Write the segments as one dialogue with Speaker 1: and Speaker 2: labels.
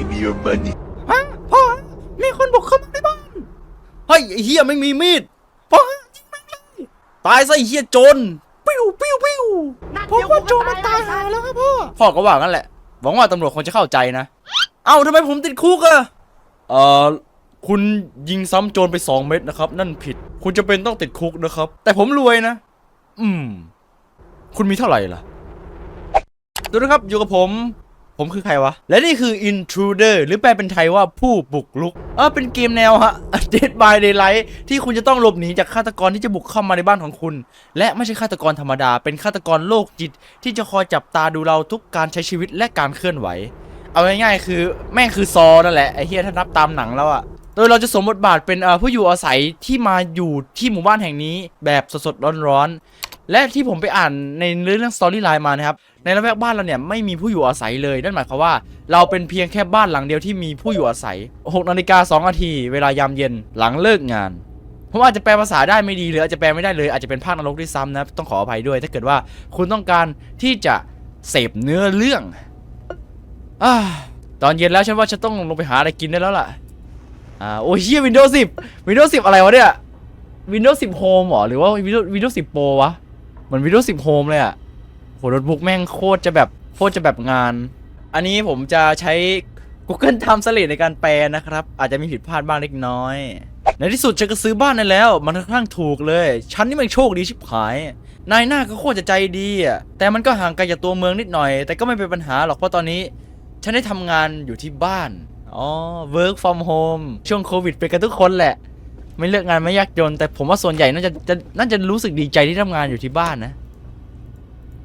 Speaker 1: Give me your money.
Speaker 2: ฮะพ่อมีคนบุกเข้ามาในบ้านเฮ้ยไอ้เฮียไม่มีมีดพ่อยิงแม่งเลยตายซะไอ้เฮียโจรปิ้วปิ้วปิ้วพ่อว่าโจรมันตายหาแล้วครับพ่อพ่อก็ว่างั้นแหละหวังว่าตำรวจคงจะเข้าใจนะ เอ้าทำไมผมติดคุกอะเอ่อคุณยิงซ้ำโจรไปสองเม็ดนะครับ นั่นผิด คุณจะเป็นต้องติดคุกนะครับ แต่ผมรวยนะ อืม คุณมีเท่าไหร่ล่ะ ดูนะครับ อยู่กับผม ผมคือใครวะ และนี่คือ intruder หรือแปลเป็นไทยว่าผู้บุกรุกเออเป็นเกมแนวฮะ Dead by Daylight ที่คุณจะต้องหลบหนีจากฆาตกรที่จะบุกเข้ามาในบ้านของคุณ และไม่ใช่ฆาตกรธรรมดา เป็นฆาตกรโรคจิต ที่จะคอยจับตาดูเราทุกการใช้ชีวิตและการเคลื่อนไหว เอาง่ายๆคือแม่งคือซอนั่นแหละไอ้เฮียถ้านับตามหนังแล้วอะโดยเราจะสมบทบาทเป็นผู้อยู่อาศัยที่มาอยู่ที่หมู่บ้านแห่งนี้แบบสดๆร้อนๆ และที่ผมไปอ่านในเรื่องสตอรี่ไลน์มานะครับ ในละแวกบ้านเราเนี่ยไม่มีผู้อยู่อาศัยเลยนั่นหมายความว่า เราเป็นเพียงแค่บ้านหลังเดียวที่มีผู้อยู่อาศัย6นาฬิกา2นาทีเวลายามเย็นหลังเลิกงานผมอาจจะแปลภาษาได้ไม่ดีหรืออาจจะแปลไม่ได้เลยอาจจะเป็นภาคนรกด้วยซ้ำนะต้องขออภัยด้วย ถ้าเกิดว่าคุณต้องการที่จะเสพเนื้อเรื่องอาตอนเย็นแล้วฉันว่าฉันต้องลงไปหาอะไรกินได้แล้วล่ะอ่าโอ้ยเฮียวินโดว์10 Windows 10อะไรวะเนี่ย Windows 10 Home เหรอหรือว่า Windows Windows 10 Pro วะ เหมือน Windows 10 Home เลยอะโหโน้ตบุ๊กแม่งโคตรจะแบบโคตรจะแบบงาน อันนี้ผมจะใช้ Google Translate ในการแปลนะครับ อาจจะมีผิดพลาดบ้างเล็กน้อย ในที่สุดฉันก็ซื้อบ้านได้แล้ว มันค่อนข้างถูกเลย ฉันนี่มันโชคดีชิบหาย นายหน้าก็โคตรจะใจดีอะ แต่มันก็ห่างไกลจากตัวเมืองนิดหน่อย แต่ก็ไม่เป็นปัญหาหรอกเพราะตอนนี้ ฉันได้ทำงานอยู่ที่บ้าน อ๋อ work from home ช่วงโควิดเป็นกันทุกคนแหละ ไม่เลือกงานไม่ยากจน แต่ผมว่าส่วนใหญ่น่าจะจะน่าจะรู้สึกดีใจที่ทำงานอยู่ที่บ้านนะ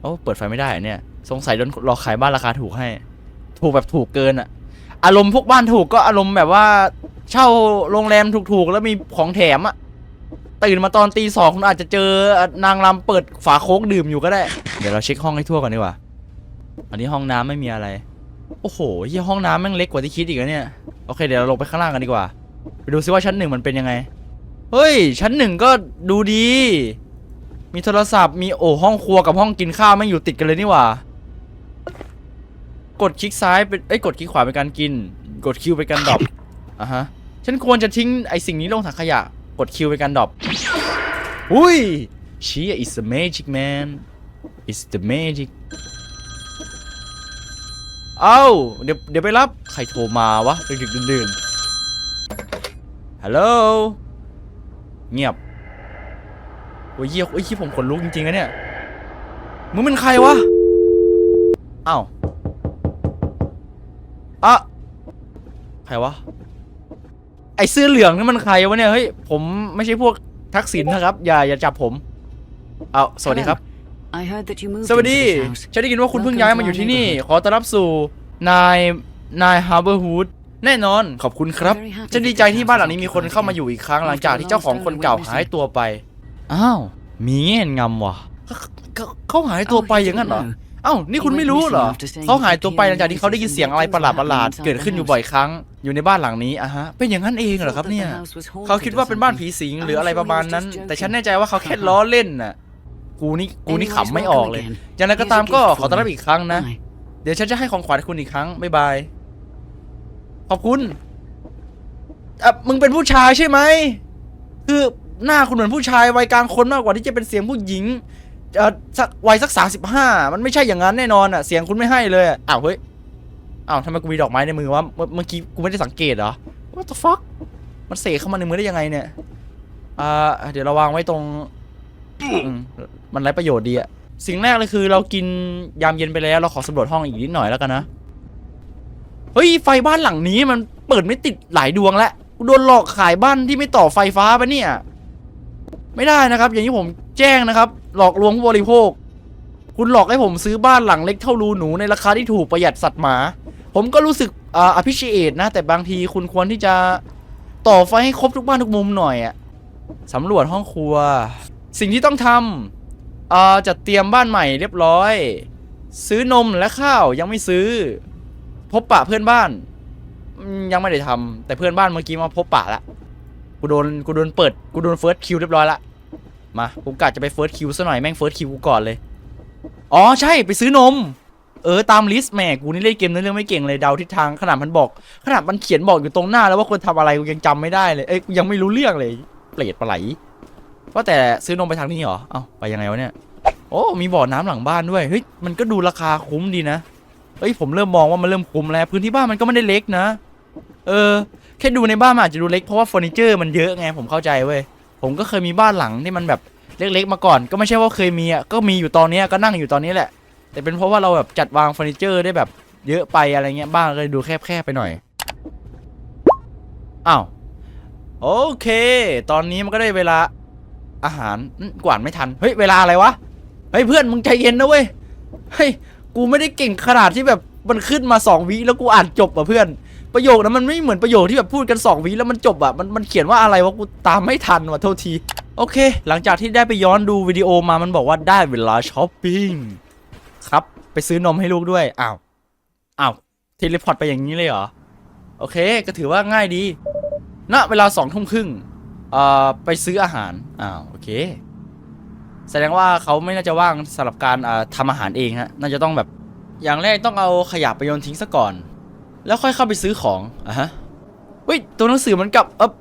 Speaker 2: โอ้เปิดไฟไม่ได้เนี่ย สงสัยโดนหลอขายบ้านราคาถูกให้ ถูกแบบถูกเกินอะอารมณ์พวกบ้านถูกก็อารมณ์แบบว่า เช่าโรงแรมถูกๆ แล้วมีของแถมอะตื่นมาตอนตีสองคุณอาจจะเจอนางรำเปิดฝาโค้กดื่มอยู่ก็ได้ เดี๋ยวเราเช็คห้องให้ทั่วก่อนดีกว่า อันนี้ห้องน้ำไม่มีอะไร โอ้โหเหียห้องน้ำแม่งเล็กกว่าที่คิดอีกแล้วเนี่ย โอเคเดี๋ยวเราลงไปข้างล่างกันดีกว่า ไปดูซิว่าชั้นหนึ่งมันเป็นยังไง เฮ้ย ชั้นหนึ่งก็ดูดี มีโทรศัพท์ มีโอ้ห้องครัวกับห้องกินข้าวไม่อยู่ติดกันเลยนี่หว่า กดคลิกซ้ายเป็นเอ้ยกดคลิกขวาเป็นการกิน กดคิวเป็นการดรอปอะฮะ ฉันควรจะทิ้งไอสิ่งนี้ลงถังขยะ กดคิวเป็นการดรอปอุ้ยเชีย is the magic man is the magic เอ้าเดี๋ยวเดี๋ยวไปรับ ใครโทรมาวะ ดึกๆดื่นๆ ฮัลโหล เงียบ โอ้ยเยี่ยโอ้ยที่ผมขนลุกจริงๆนะเนี่ย มึงเป็นใครวะ อ้าวอะใครวะ ไอเสื้อเหลืองนี่มันใครวะเนี่ย เฮ้ย ผมไม่ใช่พวกทักษิณนะครับ อย่าอย่าจับผม เอาสวัสดีครับ
Speaker 3: I heard that you moved
Speaker 2: สวัสดี
Speaker 3: into this house.
Speaker 2: ฉันได้ยินว่าคุณเพิ่งย้ายมาอยู่ที่นี่
Speaker 3: Welcome to
Speaker 2: ขอต้อนรับสู่นายนายฮาร์เบอร์ฮูด แน่นอนขอบคุณครับ
Speaker 3: Very happy
Speaker 2: ฉันดีใจที่บ้านหลังนี้มีคนเข้ามาอยู่อีกครั้งหลังจากที่เจ้าของคนเก่าหายตัวไป อ้าว มีเงี้ยงำว่ะเขาเขาเขาหายตัวไปอย่างนั้นเหรอเอ้า นี่คุณไม่รู้เหรอ เขาหายตัวไปหลังจากที่เขาได้ยินเสียงอะไรประหลาดประหลาดๆเกิดขึ้นอยู่บ่อยครั้ง อยู่ในบ้านหลังนี้อะฮะ เป็นอย่างนั้นเองเหรอครับเนี่ย เขาคิดว่าเป็นบ้านผีสิงหรืออะไรประมาณนั้น แต่ฉันแน่ใจว่าเขาแค่ล้อเล่นน่ะ กูนี่ กูนี่ขำไม่ออกเลย อย่างไรก็ตามก็ขอต้อนรับอีกครั้งนะ
Speaker 3: Bye.
Speaker 2: เดี๋ยวฉันจะให้ของขวัญคุณอีกครั้ง บ๊ายบาย ขอบคุณอะมึงเป็นผู้ชายใช่ไหม คือหน้าคุณเหมือนผู้ชายวัยกลางคนมากกว่าที่จะเป็นเสียงผู้หญิงเอ่อสักวัยสักสามสิบห้ามันไม่ใช่อย่างนั้นแน่นอนอะ เสียงคุณไม่ให้เลยอะอ้าวเฮ้ย อ้าวทำไมกูมีดอกไม้ในมือวะ เมื่อเมื่อกี้กูไม่ได้สังเกตเหรอ What the fuck มันเสกเข้ามาในมือได้ยังไงเนี่ยอ่าเดี๋ยวเราวางไว้ตรงอืมมันไร้ประโยชน์ดีอะสิ่งแรกเลยคือเรากินยามเย็นไปแล้วเราขอสำรวจห้องอีกนิดหน่อยแล้วกันนะ เฮ้ยไฟบ้านหลังนี้มันเปิดไม่ติดหลายดวงแล้วกูโดนหลอกขายบ้านที่ไม่ต่อไฟฟ้าปะเนี่ย ไม่ได้นะครับ อย่างที่ผมแจ้งนะครับ หลอกลวงผู้บริโภค คุณหลอกให้ผมซื้อบ้านหลังเล็กเท่ารูหนูในราคาที่ถูกประหยัดสัตว์หมา ผมก็รู้สึกอ่าอภิชเอตนะ แต่บางทีคุณควรที่จะต่อไฟให้ครบทุกบ้านทุกมุมหน่อยอะสำรวจห้องครัว สิ่งที่ต้องทำอ่าจัดเตรียมบ้านใหม่เรียบร้อย ซื้อนมและข้าวยังไม่ซื้อ พบปะเพื่อนบ้าน ยังไม่ได้ทำแต่เพื่อนบ้านเมื่อกี้มาพบปะละกูโดนกูโดนเปิดกูโดนเฟิร์สคิวเรียบร้อยละมาผมกะจะไปเฟิร์สคิวซะหน่อยแม่งเฟิร์สคิวกูก่อนเลยอ๋อใช่ไปซื้อนม เออตามลิสต์แหมกูนี่เล่นเกมนื้อเรื่องไม่เก่งเลยเดาทิศทางขนาดมันบอก ขนาดมันเขียนบอกอยู่ตรงหน้า แล้วว่าควรทำอะไรกูยังจำไม่ได้เลยเอ้ยกูยังไม่รู้เรื่องเลยเปรตปลาไหลว่าแต่ซื้อนมไปทางนี้เหรอเอ้าไปยังไงวะเนี่ยโอ้มีบ่อน้ำหลังบ้านด้วยเฮ้ยมันก็ดูราคาคุ้มดีนะ เฮ้ยผมเริ่มมองว่ามันเริ่มคุ้มแล้วพื้นที่บ้านมันก็ไม่ได้เล็กนะ เออ แค่ดูในบ้านมันอาจจะดูเล็กเพราะว่าเฟอร์นิเจอร์มันเยอะไงผมเข้าใจเว้ยผมก็เคยมีบ้านหลังที่มันแบบเล็กๆมาก่อน ก็ไม่ใช่ว่าเคยมีอะก็มีอยู่ตอนนี้ก็นั่งอยู่ตอนนี้แหละ แต่เป็นเพราะว่าเราแบบจัดวางเฟอร์นิเจอร์ได้แบบเยอะไปอะไรเงี้ยบ้านเลยดูแคบๆไปหน่อยอ้าวโอเค ตอนนี้มันก็ได้เวลาอาหารอื้อกวาดไม่ทัน เฮ้ย เวลาอะไรวะ เฮ้ย เพื่อนมึงใจเย็นนะเว้ย เฮ้ย กูไม่ได้เก่งขนาดที่แบบมันขึ้นมาสองวิแล้วกูอ่านจบอะเพื่อน ประโยคนั้นมันไม่เหมือนประโยคที่แบบพูดกันสองวิแล้วมันจบอะมันมันเขียนว่าอะไรวะกูตามไม่ทันว่ะโทษที โอเค หลังจากที่ได้ไปย้อนดูวิดีโอมามันบอกว่าได้เวลาช้อปปิ้งครับไปซื้อนมให้ลูกด้วยอ้าวอ้าวเทเลพอร์ตไปอย่างนี้เลยเหรอโอเค ก็ถือว่าง่ายดีณเวลาสองทุ่มครึ่งเอ่อไปซื้ออาหารอ้าวโอเค แสดงว่าเขาไม่น่าจะว่างสำหรับการอ่าทำอาหารเองฮะน่าจะต้องแบบอย่างแรกต้องเอาขยะไปโยนทิ้งซะก่อน แล้วค่อยเข้าไปซื้อของอะฮะเฮ้ยตัวหนังสือมันกลับเออ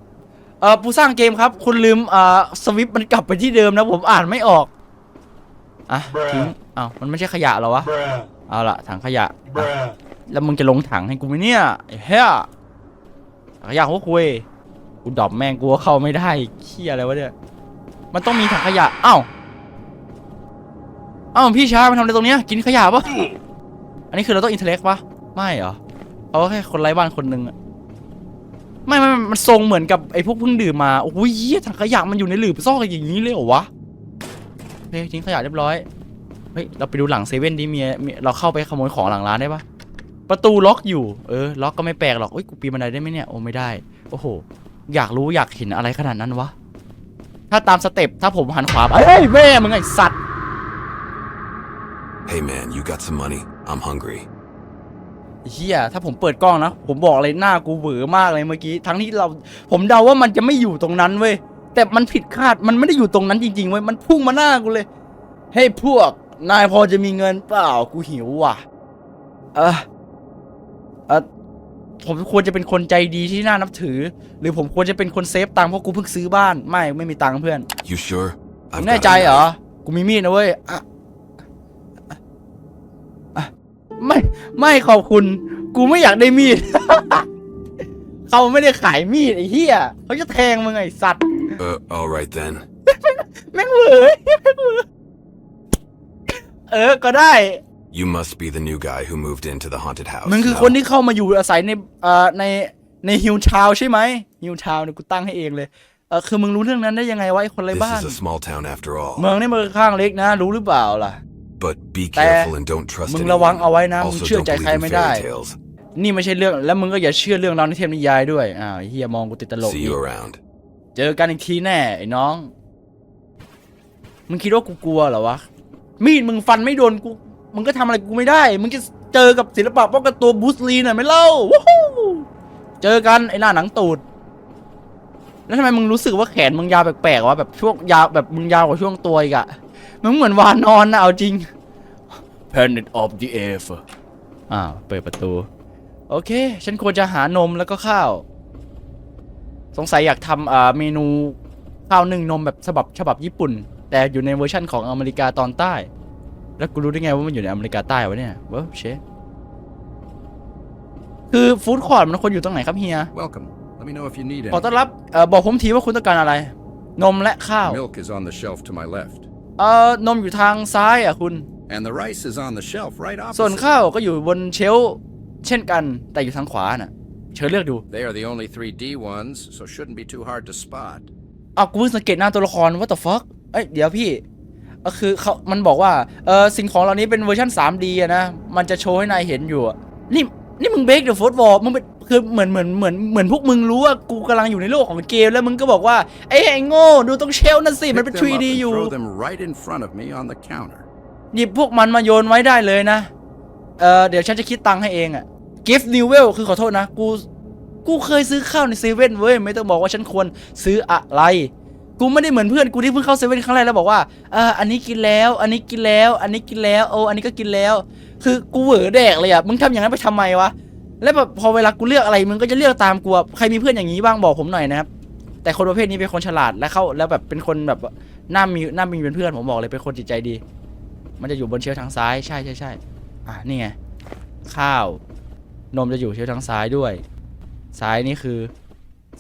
Speaker 2: เออผู้สร้างเกมครับ คุณลืมอ่าสวิปมันกลับไปที่เดิมนะผมอ่านไม่ออกอะทิ้งอ้าวมันไม่ใช่ขยะเหรอวะ
Speaker 1: Bruh,
Speaker 2: เอาละถังขยะ
Speaker 1: bruh.
Speaker 2: แล้วมึงจะลงถังให้กูไหมเนี่ยไอ้เฮียถังขยะหัวคุยกูดรอปแม่งกูก็เข้าไม่ได้เขี้ยอะไรวะเนี่ย มันต้องมีถังขยะอ้าว อ้าวพี่ชายมาทำอะไรตรงเนี้ยกินขยะปะอันนี้คือเราต้องอินเทเล็กปะไม่เหรอเขาแค่คนไร้บ้านคนหนึ่งอะไม่ไม่ไม่มันทรงเหมือนกับไอ้พวกเพิ่งดื่มมาโอ้ยเหี้ยถังขยะมันอยู่ในหลืบซอกอย่างนี้เลยเหรอวะโอเคทิ้งขยะเรียบร้อยเฮ้ยเราไปดูหลังเซเว่นดิมีมีเราเข้าไปขโมยของหลังร้านได้ปะประตูล็อกอยู่เออล็อกก็ไม่แปลกหรอกเอ้ยกูปีนบันไดได้ไหมเนี่ยโอ้ไม่ได้โอ้โหอยากรู้อยากเห็นอะไรขนาดนั้นวะถ้าตามสเต็ปถ้าผมหันขวาไปเฮ้ยแม่มึงไอสัตว์
Speaker 3: Hey man, you got some money? I'm hungry.
Speaker 2: เฮียถ้าผมเปิดกล้องนะ ผมบอกเลยหน้ากูเหวอมากเลยเมื่อกี้ ทั้งที่เรา ผมเดาว่ามันจะไม่อยู่ตรงนั้นเว้ย แต่มันผิดคาด มันไม่ได้อยู่ตรงนั้นจริงๆเว้ย มันพุ่งมาหน้ากูเลย เฮ้ยพวก นายพอจะมีเงินเปล่า กูหิวว่ะ เออเออผมควรจะเป็นคนใจดีที่น่านับถือ หรือผมควรจะเป็นคนเซฟตังค์เพราะกูเพิ่งซื้อบ้าน ไม่ ไม่มีตังค์เพื่อน
Speaker 3: You sure?
Speaker 2: มึงแน่ใจเหรอ กูมีมีดนะเว้ยอะอะอะ ไม่ไม่ขอบคุณ กูไม่อยากได้มีด เขาไม่ได้ขายมีดไอ้เหี้ยเขาจะแทงมึงไอ้สัตว์
Speaker 3: Uh, alright then.
Speaker 2: แม่งเหวอแม่งเหวอเออก็ได้
Speaker 3: You must be the new guy who moved into the haunted house.
Speaker 2: มึงคือ
Speaker 3: no?
Speaker 2: คนที่เข้ามาอยู่อาศัยในเอ่อในในฮิวทาวใช่ไหมฮิวทาวเนี่ยกูตั้งให้เองเลยเออคือมึงรู้เรื่องนั้นได้ยังไงวะไอ้คนไร้
Speaker 3: This
Speaker 2: บ้าน
Speaker 3: is a small town after all.
Speaker 2: เมืองนี่มันข้างเล็กนะ รู้หรือเปล่าล่ะ
Speaker 3: But be
Speaker 2: แต่
Speaker 3: careful and don't trust
Speaker 2: มึง
Speaker 3: anyone.
Speaker 2: ระวังเอาไว้นะมึง
Speaker 3: Also,
Speaker 2: เชื่อ
Speaker 3: don't
Speaker 2: ใจใคร
Speaker 3: believe in
Speaker 2: ไม่ได้
Speaker 3: fairy tales.
Speaker 2: นี่ไม่ใช่เรื่องแล้วมึงก็อย่าเชื่อเรื่องราวในเทพนิยายด้วยอ้าวไอ้เฮียมองกูติดตลก
Speaker 3: See
Speaker 2: อีก
Speaker 3: you around.
Speaker 2: เจอกันอีกทีแน่ไอ้น้อง มึงคิดว่ากูกลัวเหรอวะ มีดมึงฟันไม่โดนกู มึงก็ทำอะไรกูไม่ได้ มึงจะเจอกับศิลปะป้องกันตัวบูสลีน่ะไม่เล่าวู้ฮู้เจอกันไอ้หน้าหนังตูด แล้วทำไมมึงรู้สึกว่าแขนมึงยาวแปลกๆวะแบบช่วงยาวแบบมึงยาวกว่าช่วงตัวอีกอะ มึงเหมือนวานอนนะเอาจริง Planet of the Earth อ้าวเปิดประตู โอเค ฉันควรจะหานมแล้วก็ข้าว สงสัยอยากทำอ่าเมนูข้าวนึ่งนมแบบฉบับฉบับญี่ปุ่น แต่อยู่ในเวอร์ชั่นของอเมริกาตอนใต้ แล้วกูรู้ได้ไงว่ามันอยู่ในอเมริกาใต้วะเนี่ยเว้ยเชฟคือฟู้ดคอร์ทมันควรอยู่ตรงไหนครับเฮีย
Speaker 4: Welcome. Let me know if you need
Speaker 2: ขอ
Speaker 4: any.
Speaker 2: ต้อนรับเอ่อบอกผมทีว่าคุณต้องการอะไร นมและข้าว
Speaker 4: Milk is on the shelf to my left,
Speaker 2: เอ่อนมอยู่ทางซ้ายอะคุณ
Speaker 4: and the rice is on the shelf right
Speaker 2: ส่วน
Speaker 4: opposite.
Speaker 2: ข้าวก็อยู่บนเชลฟ์เช่นกันแต่อยู่ทางขวาน่ะ เชิญเลือกดู
Speaker 4: They are the only 3D ones, so shouldn't be too hard to spot.
Speaker 2: อ้าวกูเพิ่งสังเกตหน้าตัวละคร what the fuck เอ้ยเดี๋ยวพี่ก็คือเขามันบอกว่าเออสิ่งของเหล่านี้เป็นเวอร์ชัน 3D อะนะ มันจะโชว์ให้นายเห็นอยู่อะนี่นี่มึงเบรกเดอะโฟร์วอลมึงเป็น คือเหมือนเหมือนเหมือนเหมือนพวกมึงรู้ว่ากูกำลังอยู่ในโลกของเกมแล้วมึงก็บอกว่าไอ้ไอ้โง่ดูตรงเชลฟ์นั่นสิมัน
Speaker 4: Pick
Speaker 2: เป็น
Speaker 4: them
Speaker 2: up3D
Speaker 4: and
Speaker 2: อยู่
Speaker 4: throw them right in front of me on the counter.
Speaker 2: หยิบพวกมันมาโยนไว้ได้เลยนะ เออเดี๋ยวฉันจะคิดตังค์ให้เองอะ gift new well คือขอโทษนะ กู กูเคยซื้อข้าวในเซเว่นเว้ย ไม่ต้องบอกว่าฉันควรซื้ออะไร กูไม่ได้เหมือนเพื่อนกูที่เพิ่งเข้าเซเว่นครั้งแรกแล้วบอกว่าเอออันนี้กินแล้ว อันนี้กินแล้ว อันนี้กินแล้ว โอ้ อันนี้ก็กินแล้ว คือกูเหวอแดกเลยอะมึงทำอย่างนั้นไปทำไมวะ แล้วแบบพอเวลากูเลือกอะไรมึงก็จะเลือกตามกูใครมีเพื่อนอย่างนี้บ้างบอกผมหน่อยนะครับแต่คนประเภทนี้เป็นคนฉลาดและเข้าแล้วแบบเป็นคนแบบน่ามีน่ามีเป็นเพื่อนผมบอกเลยเป็นคนจิตใจดี มันจะอยู่บนเชลฟ์ทางซ้ายใช่ใช่ใช่อะนี่ไงข้าวนมจะอยู่เชลฟ์ทางซ้ายด้วย ซ้ายนี่คือ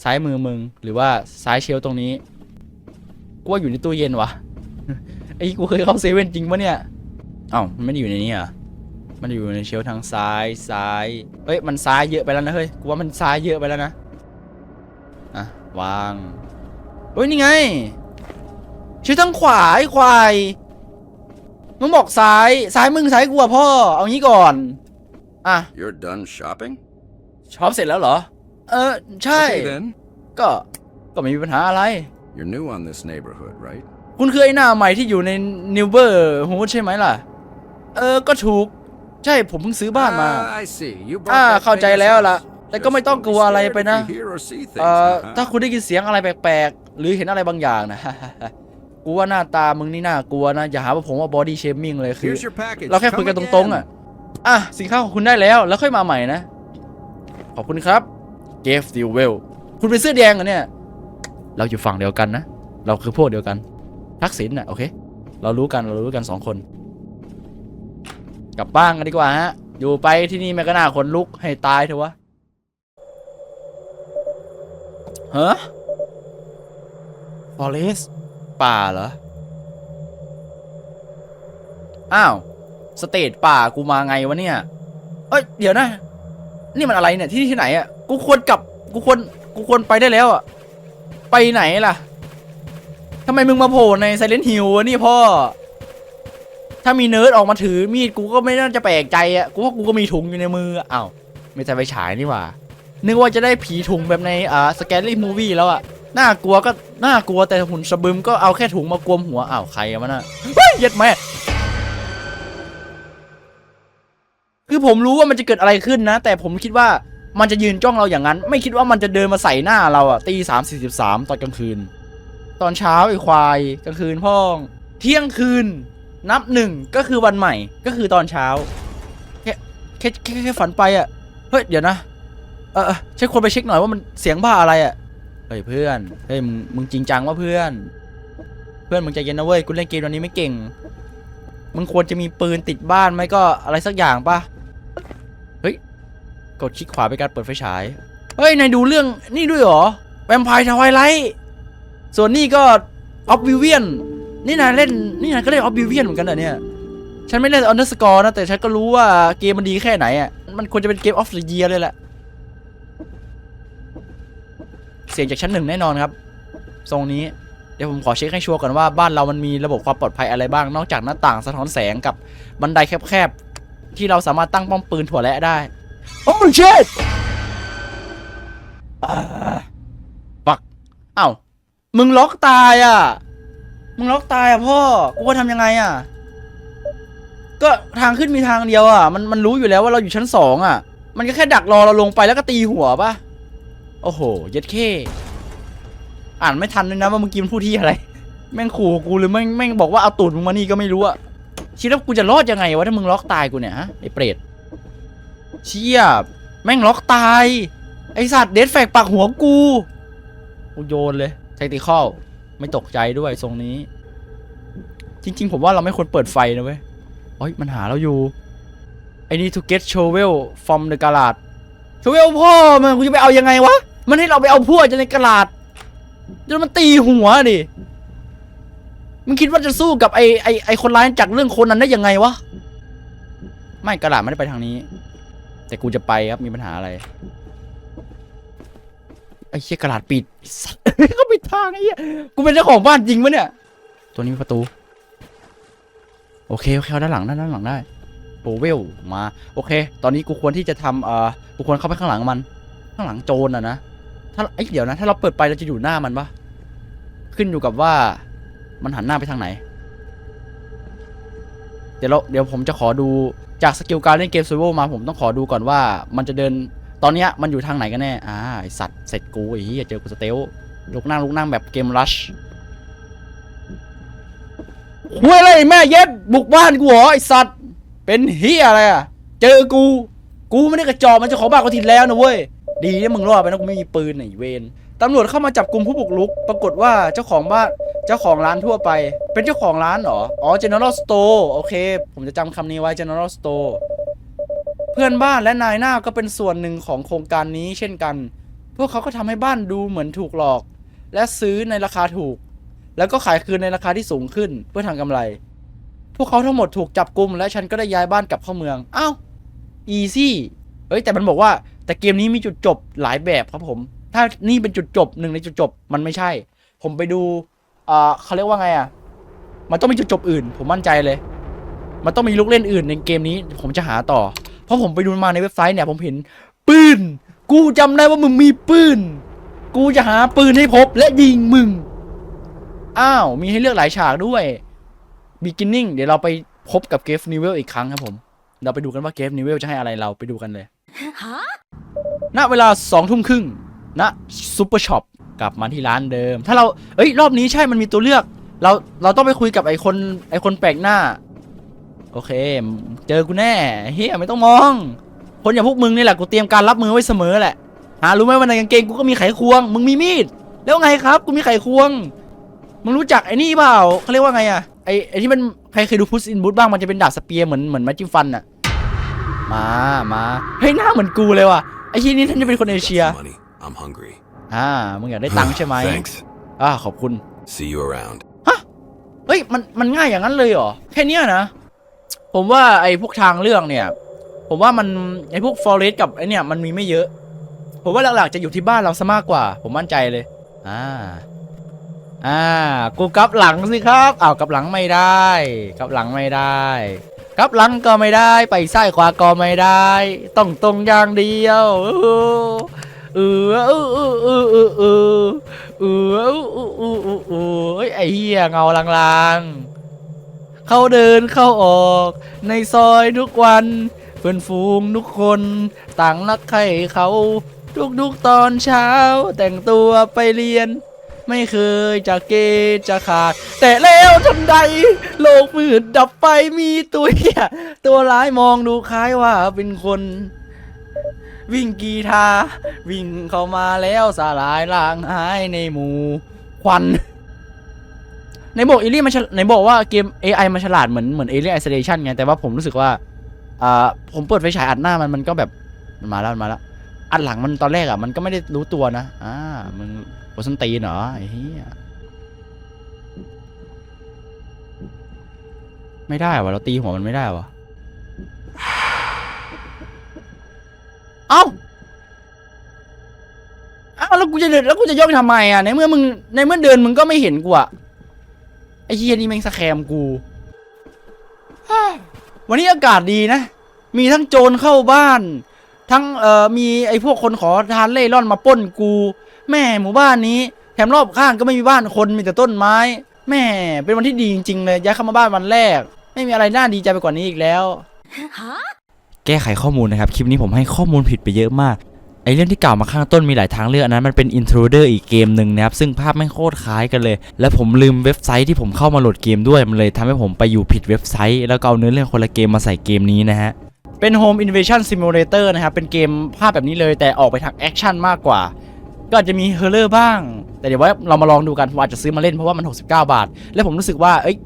Speaker 2: ซ้ายมือมึงหรือว่าซ้ายเชลตรงนี้กูว่าอยู่ในตู้เย็นวะไอ้กูเคยเข้าเซเว่นจริงปะเนี่ยเอ้ามันไม่ได้อยู่ในนี้เหรอะ มันอยู่ในเชลฟ์ทางซ้ายซ้ายเฮ้ยมันซ้ายเยอะไปแล้วนะเฮ้ยกูว่ามันซ้ายเยอะไปแล้วนะอะวางเฮ้ยนี่ไงเชลฟ์ทางขวาไอ้ควายมึงบอกซ้ายซ้ายมึงซ้ายกูอะพ่อเอางี้ก่อนอะ
Speaker 4: You're done shopping?
Speaker 2: ช็อปเสร็จแล้วเหรอ เออใช่
Speaker 4: Okay then.
Speaker 2: ก็ก็ไม่มีปัญหาอะไร
Speaker 4: You're new on this neighborhood, right?
Speaker 2: คุณคือไอ้หน้าใหม่ที่อยู่ในนิวเบอร์ฮูดใช่ไหมล่ะ เออ ก็ถูก ใช่ผมเพิ่งซื้อบ้านมา
Speaker 4: Ah, I see. You bought
Speaker 2: อ่า
Speaker 4: that
Speaker 2: เข้าใจ
Speaker 4: famous
Speaker 2: แล้วล่ะ
Speaker 4: house.
Speaker 2: แต่ก็ไม่ต้องกลัวอะไรไปนะ
Speaker 4: Just don't be scared if you hear or see things,
Speaker 2: เอ่อ
Speaker 4: huh?
Speaker 2: ถ้าคุณได้ยินเสียงอะไรแปลกๆ หรือเห็นอะไรบางอย่างนะ กูว่าหน้าตามึงนี่น่ากลัวนะ อย่าหาว่าผมว่าบอดี้เชมิ่งเลยคือ
Speaker 4: Here's your package.
Speaker 2: เราแค่คุย
Speaker 4: Come
Speaker 2: กันตรงๆ
Speaker 4: again.
Speaker 2: อะ อะ สินค้าของคุณได้แล้ว แล้วค่อยมาใหม่นะ ขอบคุณครับ เกฟดิวเวล คุณเป็นเสื้อแดงเหรอเนี่ย เราอยู่ฝั่งเดียวกันนะ เราคือพวกเดียวกัน ทักษิณน่ะ โอเค เรารู้กัน เรารู้กันสองคน กลับบ้านกันดีกว่าฮะ อยู่ไปที่นี่แม่ก็น่าขนลุกให้ตายเถอะวะฮะฟอเรสป่าเหรอ อ้าว สเตทป่ากูมาไงวะเนี่ย เอ้ย เดี๋ยวนะ นี่มันอะไรเนี่ยที่นี่ที่ไหนอะ กูควรกลับ กูควร กูควรไปได้แล้วอะ ไปไหนล่ะทำไมมึงมาโผล่ในไซเลนฮิลวะนี่พ่อ ถ้ามีเนิร์ดออกมาถือมีดกูก็ไม่น่าจะแปลกใจอะกูว่ากูก็มีถุงอยู่ในมืออะอ้าวไม่ใช่ไปฉายนี่หว่านึกว่าจะได้ผีถุงแบบในอ่าสแกนลี่มูวี่แล้วอะน่ากลัวก็น่ากลัวแต่หุ่นสะบึมก็เอาแค่ถุงมากวมหัวอ้าวใครอะมันน่ะเฮ้ยเย็ดแม่คือผมรู้ว่ามันจะเกิดอะไรขึ้นนะ แต่ผมคิดว่ามันจะยืนจ้องเราอย่างนั้น ไม่คิดว่ามันจะเดินมาใส่หน้าเราอะตีสามสี่สิบสามตอนกลางคืน ตอนเช้าไอ้ควายกลางคืนพ่อง เที่ยงคืน นับหนึ่งก็คือวันใหม่ก็คือตอนเช้าแค่แค่แค่แค่ฝันไปอะเฮ้ยเดี๋ยวนะเออเออใช่คนไปเช็คหน่อยว่ามันเสียงบ้าอะไรอะเฮ้ยเพื่อนเฮ้ยมึงมึงจริงจังว่าเพื่อน เพื่อนมึงใจเย็นนะเว้ยกูเล่นเกมตอนนี้ไม่เก่งมึงควรจะมีปืนติดบ้านไหมก็อะไรสักอย่างปะเฮ้ยกดคลิกขวาไปนการเปิดไฟฉายเฮ้ยนายดูเรื่องนี่ด้วยเหรอแวมไพร์ทวายไลท์ส่วนนี่ก็ออฟวิเวียน นี่นายเล่นนี่นายก็เล่นออฟวิวเวียนเหมือนกันเหรอเนี่ย ฉันไม่เล่นออนเดอร์สกอร์นะ แต่ฉันก็รู้ว่าเกมมันดีแค่ไหนอะ มันควรจะเป็นเกมออฟเดอะเยียเลยแหละ เสียงจากชั้นหนึ่งแน่นอนครับ ทรงนี้ เดี๋ยวผมขอเช็คให้ชัวร์ก่อนว่าบ้านเรามันมีระบบความปลอดภัยอะไรบ้าง นอกจากหน้าต่างสะท้อนแสงกับบันไดแคบๆ ที่เราสามารถตั้งป้อมปืนถั่วแระได้ โอ้ชิตปักเอ้า มึงล็อกตายอะ มึงล็อกตายอะพ่อ กูว่าทำยังไงอะ ก็ทางขึ้นมีทางเดียวอะ มันมันรู้อยู่แล้วว่าเราอยู่ชั้นสองอะ มันก็แค่ดักรอเราลงไปแล้วก็ตีหัวปะโอ้โห เย็ดเข้อ่านไม่ทันเลยนะว่าเมื่อกี้มันพูดที่อะไร แม่งขู่กูหรือแม่งแม่งบอกว่าเอาตูดมึงมานี่ก็ไม่รู้อะคิดว่ากูจะรอดยังไงวะถ้ามึงล็อกตายกูเนี่ยฮะไอ้เปรตเชี่ยแม่งล็อกตาย ไอสัตว์เดดแฟกปักหัวกู กูโยนเลย ไทติคอล ไม่ตกใจด้วยทรงนี้ จริง ๆ ผมว่าเราไม่ควรเปิดไฟนะเว้ยเฮ้ยมันหาเราอยู่ I need to get shovel from the garage shovel พ่อมันกูจะไปเอายังไงวะ มันให้เราไปเอาพวกจะในกระดาษจนมันตีหัวดิมึงคิดว่าจะสู้กับไอไอไอคนร้ายจากเรื่องคนนั้นได้ยังไงวะ ไม่กระดาษไม่ได้ไปทางนี้ แต่กูจะไปครับมีปัญหาอะไร ไอ้เชี่ยกระดาษปิดไอ้ สัสก็ปิดทางไอ้เหี้ยกูเป็นเจ้าของบ้านจริงปะเนี่ย ตัวนี้มีประตู โอเคโอเคเอาด้านหลังด้านหลังได้โอเวลมา โอเค ตอนนี้กูควรที่จะทำเอ่อกูควรเข้าไปข้างหลังมัน ข้างหลังโจรอะนะถ้าไอ้เดี๋ยวนะ ถ้าเราเปิดไปเราจะอยู่หน้ามันปะขึ้นอยู่กับว่ามันหันหน้าไปทางไหน เดี๋ยวเราเดี๋ยวผมจะขอดูจากสกิลการเล่นเกมซูเวอร์มาผมต้องขอดูก่อนว่ามันจะเดินตอนเนี้ยมันอยู่ทางไหนกันแน่ อ่าไอสัตว์เสร็จกูไอ้เหี้ยเจอกูสเตล ลุกนั่งลุกนั่งแบบเกมรัชหวยอะไรแม่เย็ดบุกบ้านกูเหรอไอสัตว์ เป็นเฮียอะไรอะ เจอกู กูไม่ได้กระจอกมันเจะของบ้านเขาทินแล้วนะเว้ย ดีนะมึงรอดไปนะกูไม่มีปืนไหนเวนตำรวจเข้ามาจับกลุ่มผู้บุกรุก ปรากฏว่าเจ้าของบ้าน เจ้าของร้านทั่วไป เป็นเจ้าของร้านเหรอ อ๋อ General Store โอเค ผมจะจำคำนี้ไว้ General Store เพื่อนบ้านและนายหน้าก็เป็นส่วนหนึ่งของโครงการนี้เช่นกัน พวกเขาก็ทำให้บ้านดูเหมือนถูกหลอก และซื้อในราคาถูก แล้วก็ขายคืนในราคาที่สูงขึ้นเพื่อทำกำไร พวกเขาทั้งหมดถูกจับกลุ่มและฉันก็ได้ย้ายบ้านกลับเข้าเมืองอ้าวอีซี่เอ้ยแต่มันบอกว่าแต่เกมนี้มีจุดจบหลายแบบครับผม ถ้านี่เป็นจุดจบหนึ่งในจุดจบมันไม่ใช่ ผมไปดูอ่าเขาเรียกว่าไงอะมันต้องมีจุดจบอื่น ผมมั่นใจเลย มันต้องมีลูกเล่นอื่นในเกมนี้ ผมจะหาต่อ เพราะผมไปดูมาในเว็บไซต์เนี่ยผมเห็นปืน กูจำได้ว่ามึงมีปืน กูจะหาปืนให้พบและยิงมึง อ้าว มีให้เลือกหลายฉากด้วย beginning เดี๋ยวเราไปพบกับเกฟนิเวลอีกครั้งครับผม เราไปดูกันว่าเกฟนิเวลจะให้อะไรเราไปดูกันเลย ณ เวลาสองทุ่มครึ่งณซูเปอร์ช็อปกลับมาที่ร้านเดิม ถ้าเรา เอ้ย รอบนี้ใช่ มันมีตัวเลือก เรา เราต้องไปคุยกับไอคน ไอคนแปลกหน้า โอเค เจอกูแน่ เฮียไม่ต้องมอง คนอย่างพวกมึงนี่แหละ กูเตรียมการรับมือไว้เสมอแหละ หารู้ไหมว่าในกางเกงกูก็มีไขควง มึงมีมีด แล้วไงครับ กูมีไขควง มึงรู้จักไอ้นี่เปล่าเขาเรียกว่าไงอะไอไอที่มันใครเคยดูพุ s อินบู t บ้างมันจะเป็นดาบสเปียร์เหมือนเหมือนไม้จิ้มฟันอะมามาเฮ้ยหน้าเหมือนกูเลยว่ะไอ้ที่นี่ท่านจะเป็นคนเอเชีย
Speaker 3: Money. I'm hungry.
Speaker 2: อ่ามึงอยากได้ตังค์ใช่ไหม
Speaker 3: Thanks.
Speaker 2: อ่าขอบคุณ
Speaker 3: See you around.
Speaker 2: เฮ้ยมันมันง่ายอย่างนั้นเลยเหรอแค่เนี้ยนะ ผมว่าไอ้พวกทางเรื่องเนี่ย ผมว่ามันไอ้พวกฟอเรสกับไอ้เนี่ยมันมีไม่เยอะ ผมว่าหลักๆจะอยู่ที่บ้านเราซะมากกว่า ผมมั่นใจเลย อ่า อ่า กูกลับหลังสิครับอ้าวกลับหลังไม่ได้กลับหลังไม่ได้กลับหลังก็ไม่ได้ไปซ้ายขวาก็ไม่ได้ ต้องตรงอย่างเดียวเออเออเออเออเออเออเออเออเออเออเออเออเอ้ยไอ้เหี้ยเงาลางๆ เขาเดินเข้าออก ในซอยทุกวันเพื่อนฝูงทุกคน ต่างรักใครเขา ทุกๆตอนเช้า แต่งตัวไปเรียน ไม่เคยจะเกจะขาด แต่แล้วทันใด โลกมืดดับไปมีตัวเหี้ยตัวร้ายมองดูคล้ายว่าเป็นคน วิ่งกีทาวิ่งเข้ามาแล้วสลายลางหายในหมู่ควันในบอกเอเลี่ยนมันฉลในบอกว่าเกม AI มันฉลาดเหมือนเหมือน Alien Isolation ไงแต่ว่าผมรู้สึกว่าอ่าผมเปิดไฟฉายอัดหน้ามันมันก็แบบมันมาแล้วมันมาแล้ว อัดหลังมันตอนแรกอะมันก็ไม่ได้รู้ตัวนะ อ่า มึงโอสันตีนเหรอไอ้เหี้ยไม่ได้วะเราตีหัวมันไม่ได้วะเอ้าเอ้าแล้วกูจะเดินแล้วกูจะย่องทำไมอะในเมื่อมึงในเมื่อเดินมึงก็ไม่เห็นกูอะไอ้เฮียนี่แม่งสแคมกู วันนี้อากาศดีนะ มีทั้งโจรเข้าบ้าน ทั้งเอ่อมีไอ้พวกคนขอทานเล่ร่อนมาปล้นกู แม่หมู่บ้านนี้แถมรอบข้างก็ไม่มีบ้านคนมีแต่ต้นไม้ แม่เป็นวันที่ดีจริงๆเลยย้ายเข้ามาบ้านวันแรก ไม่มีอะไรน่าดีใจไปกว่านี้อีกแล้ว แก้ไขข้อมูลนะครับ คลิปนี้ผมให้ข้อมูลผิดไปเยอะมากไอเรื่องที่กล่าวมาข้างต้นมีหลายทางเลือกอันนั้นมันเป็น intruder อีกเกมหนึ่งนะครับ ซึ่งภาพไม่งโคตรคล้ายกันเลย และผมลืมเว็บไซต์ที่ผมเข้ามาโหลดเกมด้วย มันเลยทำให้ผมไปอยู่ผิดเว็บไซต์ แล้วก็เอาเนื้อเรื่องคนละเกมมาใส่เกมนี้นะฮะ เป็น Home Invasion Simulator นะครับ เป็นเกมภาพแบบนี้เลยแต่ออกไปทางแอคชั่นมากกว่า ก็อาจจะมีเฮอร์เลอร์บ้าง แต่เดี๋ยวว่าเรามาลองดูกันผมอาจจะซื้อมาเล่นเพราะว่ามัน 69 บาท แล้วผมรู้สึกว่าเอ้ย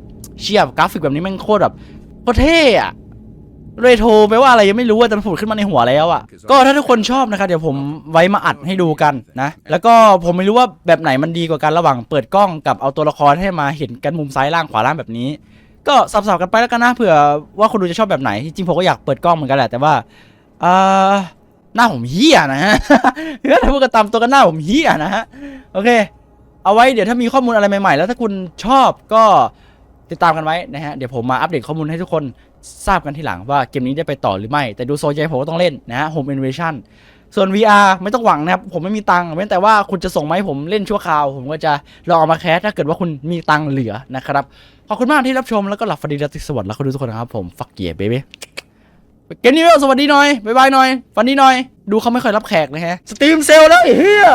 Speaker 2: เชียบกราฟิกแบบนี้แม่งโคตรแบบโคตรเท่อะเรโทรแปลว่าอะไรยังไม่รู้อะแต่มันผุดขึ้นมาในหัวแล้วอะ ก็ถ้าทุกคนชอบนะครับเดี๋ยวผมไว้มาอัดให้ดูกันนะ แล้วก็ผมไม่รู้ว่าแบบไหนมันดีกว่ากันระหว่างเปิดกล้องกับเอาตัวละครให้มาเห็นกันมุมซ้ายล่างขวาล่างแบบนี้ ก็สับๆกันไปแล้วกันนะเผื่อว่าคนดูจะชอบแบบไหน จริงๆผมก็อยากเปิดกล้องเหมือนกันแหละแต่ว่าอ่าหน้าผมเฮี้ยนะฮะถ้าพูดกันตามตัวกันหน้าผมเฮี้ยนะฮะโอเค เอาไว้เดี๋ยวถ้ามีข้อมูลอะไรใหม่ๆ แล้วถ้าคุณชอบก็ติดตามกันไว้นะฮะเดี๋ยวผมมาอัปเดตข้อมูลให้ทุกคนทราบกันทีหลังว่าเกมนี้ได้ไปต่อหรือไม่ แต่ดูโซใจผมก็ต้องเล่นนะฮะ Home Invasion ส่วน VR ไม่ต้องหวังนะครับ ผมไม่มีตังค์เว้นแต่ว่าคุณจะส่งมาให้ผมเล่นชั่วคราว ผมก็จะลองเอามาแคสถ้าเกิดว่าคุณมีตังค์เหลือนะครับ ขอบคุณมากที่รับชมแล้วก็หลับฝันดีราตรีสวัสดิ์แล้วก็ดูทุกคนนะครับผมฟักเกียร์เบบี้เกนนี่สวัสดีหน่อย บ๊ายบายหน่อย ฝันดีหน่อย ดูเขาไม่ค่อยรับแขกเลยฮะ สตรีมเซลแล้วไอ้เหี้ย